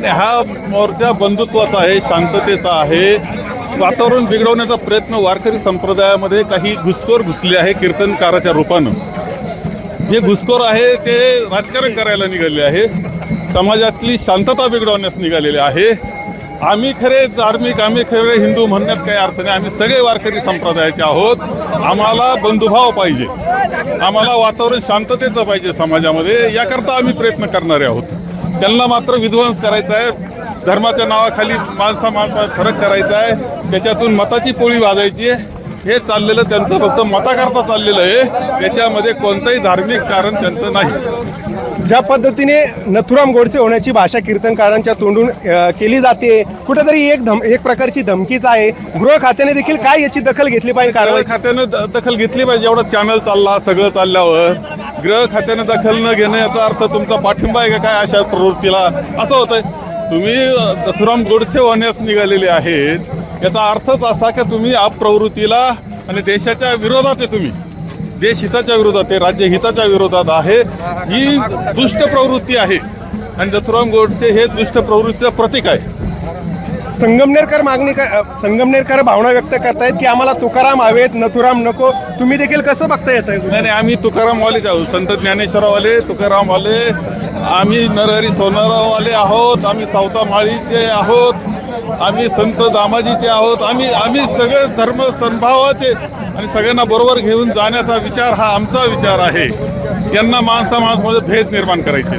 नाही नाही, हा मोर्चा बंधुत्वाचा आहे शांततेचा आहे. वातावरण बिघडवण्याचा प्रयत्न वारकरी संप्रदायामध्ये काही घुसखोर घुसले आहे कीर्तनकाराच्या रूपानं. जे घुसखोर आहे ते राजकारण करायला निघाले आहे. समाजातली शांतता बिघडवण्यास निघालेले आहे. आम्ही खरे धार्मिक आम्ही खरे हिंदू म्हणण्यात काही अर्थ नाही. आम्ही सगळे वारकरी संप्रदायाचे आहोत. आम्हाला बंधुभाव पाहिजे. आम्हाला वातावरण शांततेचं पाहिजे समाजामध्ये. याकरता आम्ही प्रयत्न करणारे आहोत. त्यांना मात्र विध्वंस करायचा आहे. धर्माच्या नावाखाली माणसा माणसात फरक करायचा आहे. त्याच्यातून मताची पोळी वाजायची आहे. हे चाललेलं त्यांचं फक्त मताकरता चाललेलं आहे. त्याच्यामध्ये कोणतंही धार्मिक कारण त्यांचं नाही. ज्या पद्धतीने नथुराम गोडसे होण्याची भाषा कीर्तनकारांच्या तोंडून केली जाते कुठेतरी एक धम एक प्रकारची धमकीच आहे. गृह खात्याने देखील काय याची दखल घेतली पाहिजे? कारवाई खात्यानं दखल घेतली पाहिजे. एवढा चॅनल चालला सगळं चालल्यावर. गृह खात्याने दखल न घेणं याचा अर्थ तुमचा पाठिंबा आहे का? काय अशा प्रवृत्तीला? असं होतंय. तुम्ही दसुराम गोडसे होण्यास निघालेले आहेत. याचा अर्थच असा की तुम्ही आप प्रवृत्तीला आणि देशाच्या विरोधात आहे तुम्ही. देश हिताच्या विरोधात आहे राज्य हिताच्या विरोधात आहे. ही दुष्ट प्रवृत्ती आहे. आणि दसराम गोडसे हे दुष्ट प्रवृत्तीचं प्रतीक आहे. संगमनेरकर मागणी का- संगमनेरकर भावना व्यक्त करतायत की आम्हाला तुकाराम हवेत नथुराम नको. तुम्ही देखील कसं बघताय साहेब नाही नाही आम्ही तुकारामवालेच आहोत संत ज्ञानेश्वरवाले तुकारामवाले. आम्ही नरहरी सोनारावाले आहोत. आम्ही सावतामाळीचे आहोत. आम्ही संत दामाजीचे आहोत. आम्ही आम्ही सगळे धर्म सद्भावाचे आणि सगळ्यांना बरोबर घेऊन जाण्याचा विचार हा आमचा विचार आहे. यांना माणसा माणसामध्ये भेद निर्माण करायचे.